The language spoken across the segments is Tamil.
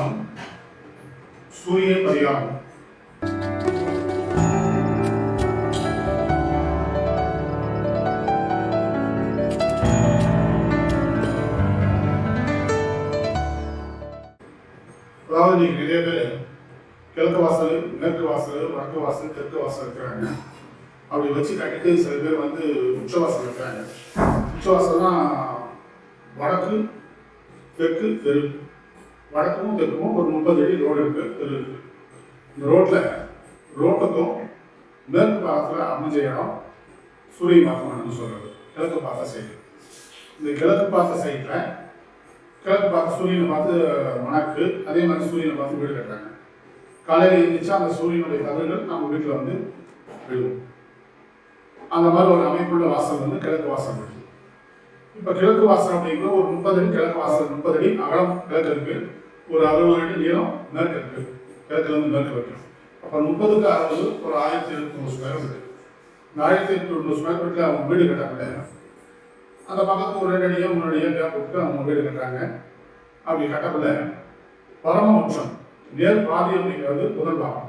வாசம் சூரிய பரிகாரம். அதாவது நீங்க நிறைய பேர் கிழக்கு வாசல் மேற்கு வாசல் வடக்கு வாசல் தெற்கு வாசல் இருக்கிறாங்க. அப்படி வச்சு கட்டிட்டு சில பேர் வந்து உச்சவாசல் இருக்கிறாங்க. உச்சவாசல்னா வடக்கு தெற்கு தெரு. வடக்கமும் தெற்கும் ஒரு முப்பது அடி ரோடு இருக்கு. தெரு இந்த ரோட்ல ரோட்டுக்கும் மேற்கு பாகத்தில் அமைஞ்ச இடம் சூரிய பாகம்னு சொல்றது. கிழக்கு பார்த்த சைடு இந்த கிழக்கு பார்த்த சைடில் கிழக்கு பார்த்து சூரியனை பார்த்து மணக்கு. அதே மாதிரி சூரியனை பார்த்து வீடு கட்டுறாங்க. காலையில் எழுந்திரிச்சா அந்த சூரியனுடைய கதிர்கள் நம்ம வீட்டில் வந்து விழும். அந்த மாதிரி ஒரு அமைப்புள்ள வாசல் வந்து கிழக்கு வாசல் இருக்கு. இப்போ கிழக்கு வாசல் அப்படிங்கிற ஒரு முப்பது அடி கிழக்கு வாசல் முப்பது அடி அகலம் கிழக்கு இருக்கு. ஒரு அறுபது அடி நீளம் மேற்கு இருக்கு. கிழக்குல இருந்து மேற்கு வைக்கணும் அப்போ முப்பதுக்கு அறுபது ஒரு ஆயிரத்தி எழுநூறு ஸ்கொயர் ஃபீட் இந்த ஆயிரத்தி எட்நூறு ஸ்கொயர் ஃபீட்டில் அவங்க வீடு கட்டாங்க அந்த பக்கத்துக்கு ஒரு ரெண்டு அடியோ மூணு அடியோ கேப் விட்டு அவங்க வீடு கட்டுறாங்க. அப்படி கட்டப்பில் பரமபட்சம் நேர் பாதி அப்படிங்கிறது முதல் பாகம்.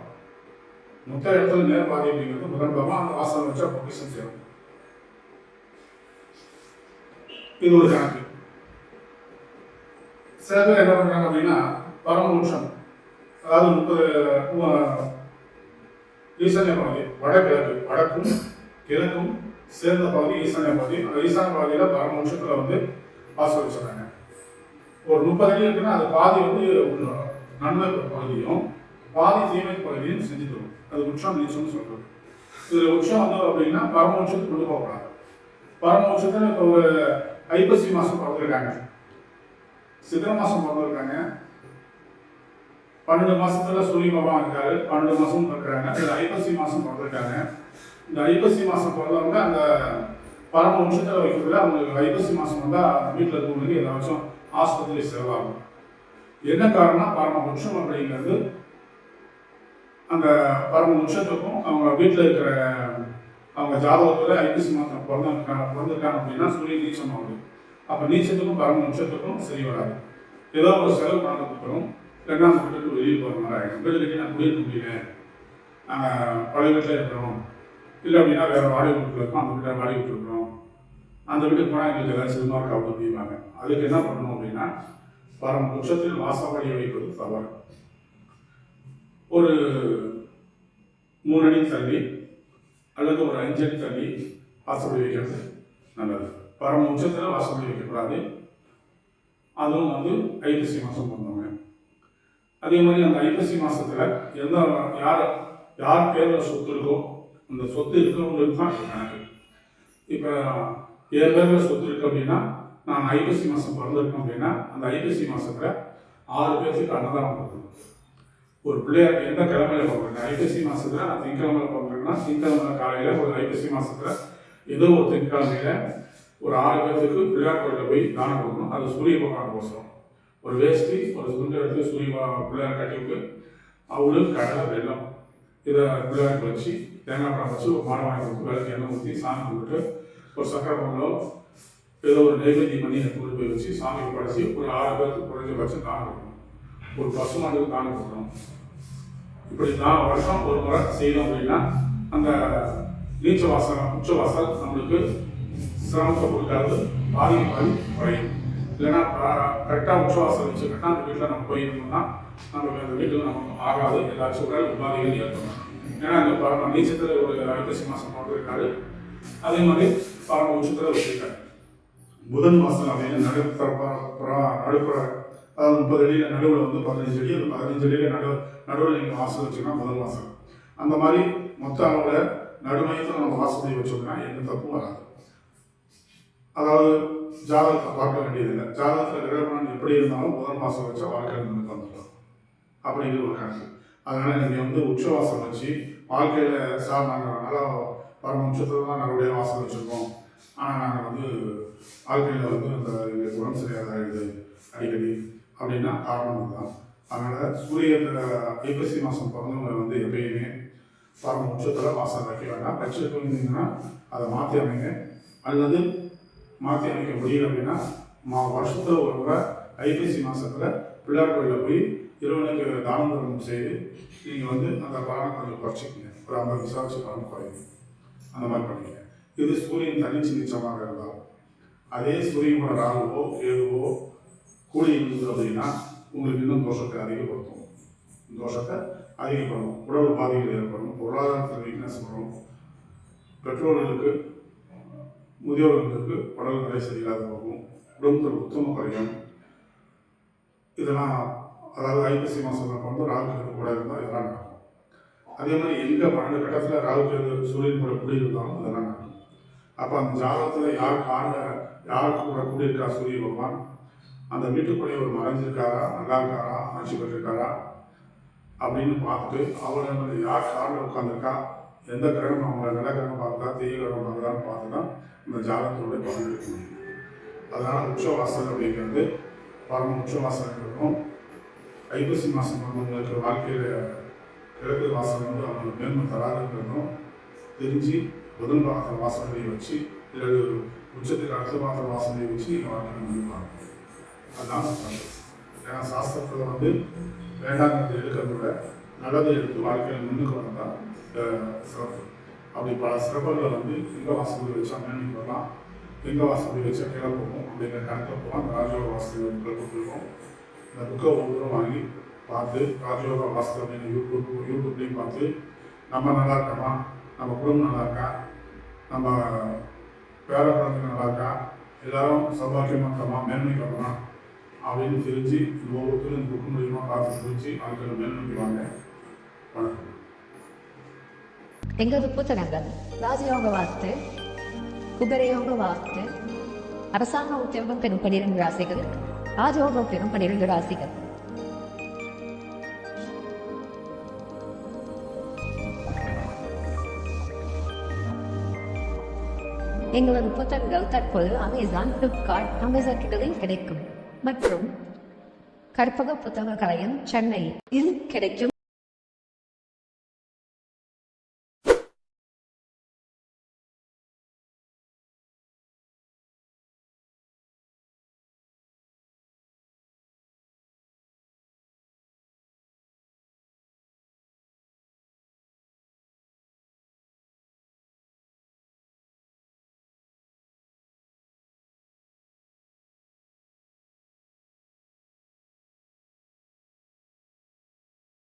மொத்த இடத்துல நேர் பாதி அப்படிங்கிறது முதல் பாகம். அந்த வாசல் வச்சா பொக்கிஷன் செய்யணும். இது ஒரு கணக்கு. சில பேர் என்ன பண்ணுறாங்க அப்படின்னா பரமபட்சம் அதாவது முப்பது ஈசான்ய பகுதி வடகிழக்கு வடக்கும் கிழக்கும் சேர்ந்த பகுதி ஈசான்ய பகுதி. அந்த ஈசான்ய பகுதியில் பரமபட்சத்தில் வந்து வாசல் வச்சுருக்காங்க ஒரு முப்பது அடி இருக்குன்னா அது பாதி வந்து நன்மை பகுதியும் பாதி தீமை பகுதியும் செஞ்சு தரும். அது உச்சம் நீச்சம்னு சொல்றது. இதில் உச்சம் வந்து அப்படின்னா பரம கொண்டு போகக்கூடாது. பரம இப்போ ஒரு ஐப்பசி மாதம் பிறந்திருக்காங்க. சித்திரை மாதம் பிறந்திருக்காங்க பன்னெண்டு மாசத்துல சூரிய பகவான் இருக்காரு. பன்னெண்டு மாசம் பிறக்கிறாங்க இந்த ஐப்பசி மாசம் பிறந்திருக்காங்க இந்த ஐப்பசி மாசம் பிறந்தவங்க அந்த பரம உச்சத்தில் வைக்கிறதுல அவங்களுக்கு ஐப்பசி மாசம் வந்தால் வீட்டில் இருக்கவங்களுக்கு ஏதாச்சும் ஆஸ்பத்திரி செலவாகும். என்ன காரணம் பரம வருஷம் அப்படிங்கிறது அந்த பரம உச்சத்துக்கும் அவங்க வீட்டில் இருக்கிற அவங்க ஜாதகத்தில் ஐப்பசி மாதம் பிறந்திருக்காங்க பிறந்திருக்காங்க அப்படின்னா சூரிய நீச்சம் ஆகுது. அப்போ நீச்சத்துக்கும் பரம உச்சத்துக்கும் சரி வராது. ஏதோ ஒரு செலவு நடந்துக்கிறோம் ரெண்டாம் வீட்டுக்கு வெளியே போகிற மாதிரி ஆகிடும் வீடு நான் குடியிருக்க முடியல. நாங்கள் பழைய வீட்டில் இருக்கிறோம். இல்லை அப்படின்னா வேறு வாடகை வீட்டில் இருக்கோம். அந்த வீட்டில் வாடகை வீட்டில் இருக்கிறோம். அந்த வீட்டுக்கு போனால் எங்களுக்கு ஏதாவது சினிமா காவல் அப்படிம்பாங்க அதுக்கு என்ன பண்ணணும் அப்படின்னா பரம் உச்சத்தில் வாசப்படியை வைப்பது தவறு. ஒரு மூணு அடி தள்ளி அல்லது ஒரு அஞ்சடி தள்ளி வாசப்படி வைக்கிறது நல்லது. பரம உச்சத்தில் வாசப்படி வைக்கக்கூடாது அதுவும் வந்து ஐப்பசி மாதம் பண்ணுவாங்க அதே மாதிரி அந்த ஐப்பசி மாதத்தில் எந்த யார் யார் பேரில் சொத்து இருக்கோ அந்த சொத்து இருக்கிறவங்களுக்கு தான் கணக்கு இப்போ என் பேரில் சொத்து இருக்கு அப்படின்னா நான் ஐப்பசி மாதம் பிறந்திருக்கேன் அப்படின்னா அந்த ஐப்பசி மாதத்தில் ஆறு பேருக்கு அன்னதானம் கொடுக்கணும். ஒரு பிள்ளையார் எந்த கிழமையில பிறந்திருக்கேன் ஐப்பசி மாதத்தில் நான் திங்கக்கிழமையில பிறந்திருக்கேன்னா திங்கக்கிழமை காலையில் ஒரு ஐப்பசி மாதத்தில் ஏதோ ஒரு திங்கக்கிழமையில ஒரு ஆறு பேர்த்துக்கு பிள்ளையார் கோயிலில் போய் தானம் கொடுக்கணும். அது சூரிய பகவான் கோசம் ஒரு வேஷ்டி ஒரு துண்டு எடுத்து சூரிய பிள்ளையார் கட்டி விட்டு அவளும் கடலை வெள்ளம் இதை பிள்ளையாருக்கு வச்சு தேங்காய் பழம் வச்சு ஒரு மாலை வாங்கி கொடுத்து விளக்கு எண்ணெய் ஊற்றி சாமி கும்பிட்டு ஒரு சக்கரை பொங்கலோ ஏதோ ஒரு நைவேத்தியம் பண்ணி கொண்டு போய் வச்சு சாமி படைச்சி ஒரு ஆறு பேருக்கு குறைஞ்சபட்சம் தானம் கொடுக்கணும். ஒரு பசுமாட்டுக்கு தானம் கொடுக்கணும். இப்படி நான் வருஷம் ஒரு முறை செய்யணும் அப்படின்னா அந்த நீச்ச வாசல் உச்ச வாசல் நம்மளுக்கு சிரமத்தை கொடுக்காது பாதி பாதி குறையும். இல்லைன்னா கரெக்டாக உச்ச வச்சு கரெக்டாக அந்த வீட்டில் நம்ம போயிருந்தோம்னா நமக்கு அந்த வீட்டில் நமக்கு ஆகாது ஏதாச்சும் உடல் உபாதைகள் ஏற்படும் ஏன்னா இந்த பரம நீச்சத்தில் ஒரு ஐப்பசி மாதம் போட்டிருக்காரு அதே மாதிரி பரம உச்சத்தில் வச்சிருக்காரு. புதன் மாதம் அப்படின்னு நடுப்புற நடுப்புற அதாவது முப்பது அடியில் நடுவில் வந்து பதினஞ்சு அடி அந்த பதினஞ்சு அடியில் நடு நடுவில் நீங்கள் வாசல் வச்சுன்னா முதல் வாசல் அந்த மாதிரி மொத்த அளவில் நடுமையத்தில் நம்ம வாசலை வச்சோம்னா எந்த தப்பும் வராது. அதாவது ஜாதகத்தை பார்க்க வேண்டியதில்லை. ஜாதகத்தில் கிரகணம் எப்படி இருந்தாலும் முதல் மாதம் வச்சா வாழ்க்கை நமக்கு வந்துடும் அப்படிங்கிற ஒரு கணக்கு. அதனால் நீங்கள் வந்து உச்சவாசம் வச்சு வாழ்க்கையில் சார் நாங்கள் நல்லா பரம உச்சத்தில் தான் நம்மளுடைய வாசம் வச்சுருக்கோம். ஆனால் நாங்கள் வந்து வாழ்க்கையில் வந்து இந்த எங்களுக்கு உடம்பு சரியாக ஆகிடுது அடிக்கடி அப்படின்னா காரணம் தான் அதனால் சூரிய ஐப்பசி மாதம் பிறந்தவங்க வந்து எப்பயுமே பரம உச்சத்தில் வாசம் வைக்க வேண்டாம். வச்சுட்டு இருந்தீங்கன்னா அதை மாற்றி அமைங்க. அல்லது மாற்றி அமைக்க முடியல அப்படின்னா மா வருஷத்தில் ஒரு முறை ஐபிசி மாதத்தில் பிள்ளையார் கோயிலில் போய் இறைவனுக்கு தானம் தர்மம் செய்து நீங்கள் வந்து அந்த பலனை கொஞ்சம் குறைச்சிக்கங்க. ஒரு ஐம்பது விசாரிச்சு பலன் குறையுங்க அந்த மாதிரி பண்ணிக்கங்க. இது சூரியன் தனிச்சு நிச்சயமாக இருந்தால் அதே சூரியனோட ராகுவோ கேதுவோ கூலி இருந்தது அப்படின்னா உங்களுக்கு இன்னும் தோஷத்தை அதிகப்படுத்தும். தோஷத்தை அதிகப்படும் உடல் பாதிகள் ஏற்படும். பொருளாதாரத்தில் வீக்னஸ் வரும். பெற்றோர்களுக்கு முதியோர்களுக்கு உடல் நிலை சரியில்லாத போகும் குடும்பத்தில் உத்தம குறையும் இதெல்லாம் அதாவது ஐப்பசி மாதம் வந்து ராகு கேது கூட இருந்தால் இதெல்லாம் நடக்கும். அதே மாதிரி எங்கே பன்னெண்டு கட்டத்தில் ராகு கேது சூரியன் கூட குடி இருந்தாலும் இதெல்லாம் நடக்கும். அப்போ அந்த ஜாதகத்தில் யார் காண யாருக்கு கூட குடியிருக்கா சூரிய பகவான்? அந்த வீட்டுக்குள்ளே ஒரு மறைஞ்சிருக்காரா நல்லா இருக்காரா? ஆட்சி பெற்றிருக்காரா? அப்படின்னு பார்த்துட்டு அவரை யார் காரில் உட்காந்துருக்கா எந்த கிரகம் அவங்க நல்ல கிரகம் பார்த்தா தீய கிரகம் பார்க்குதான்னு பார்த்து தான் இந்த ஜாதகத்தோட பலன் எடுக்க முடியும் அதனால் உச்சவாசல் அப்படிங்கிறது பரம உச்சவாசல் இருக்கும். ஐப்பசி மாதம் அவங்களுக்கு வாழ்க்கையில் கிழக்கு வாசல் வந்து அவங்களுக்கு மேன்மை தராதுங்கிறதும் தெரிஞ்சு முதல் பாகத்தில் வாசனையை வச்சு இல்லை உச்சத்துக்கு அடுத்த பாகத்தில் வாசனையை வச்சு நீங்கள் வாழ்க்கையை முடிப்பாங்க அதுதான் ஏன்னா சாஸ்திரத்தில் வந்து வேண்டாங்கிறது எடுக்கிறத விட நல்லதை எடுத்து வாழ்க்கையில் முன்னுக்கு வந்தால் சிறப்பு. அப்படி பல சிறப்புகளை வந்து எங்கே வாசப்படி வச்சா மேன்மைக்கு வரலாம். எங்கே வாசப்படி வச்சா கீழே போகும் அப்படிங்கிற கணக்கில் போகலாம் அந்த ராஜயோக வாசனை கொடுத்துருக்கோம் இந்த புக்கை ஒவ்வொருத்தரும் வாங்கி பார்த்து ராஜயோக வாசல் அப்படின்னு யூடியூப் யூடியூப்லேயும் பார்த்து நம்ம நல்லா இருக்கோமா? நம்ம குடும்பம் நல்லா இருக்கா? நம்ம பேர குழந்தைங்க நல்லா இருக்கா? எல்லாரும் சௌபாக்கியமாக இருக்கோமா? மேன்மைக்கு வரலாம் அப்படின்னு தெரிஞ்சு ஒவ்வொருத்தரும் இந்த புக்கு மூலியமாக பார்த்து தெரிஞ்சு வாழ்க்கையில் மேன்மைக்கு வாங்க. வணக்கம் எங்களது புத்தகங்கள் ராஜயோக வாஸ்து குபரயோக வாஸ்து அரசாங்க உத்தியோகம் பெறும் பனிரெண்டு ராசிகள் ராஜயோகம் பெறும் பனிரெண்டு ராசிகள் எங்களது புத்தகங்கள் தற்போது அமேசான் ஃப்ளிப்கார்ட் அமேசான்களில் கிடைக்கும் மற்றும் கற்பக புத்தக கலையம் சென்னை இல் கிடைக்கும்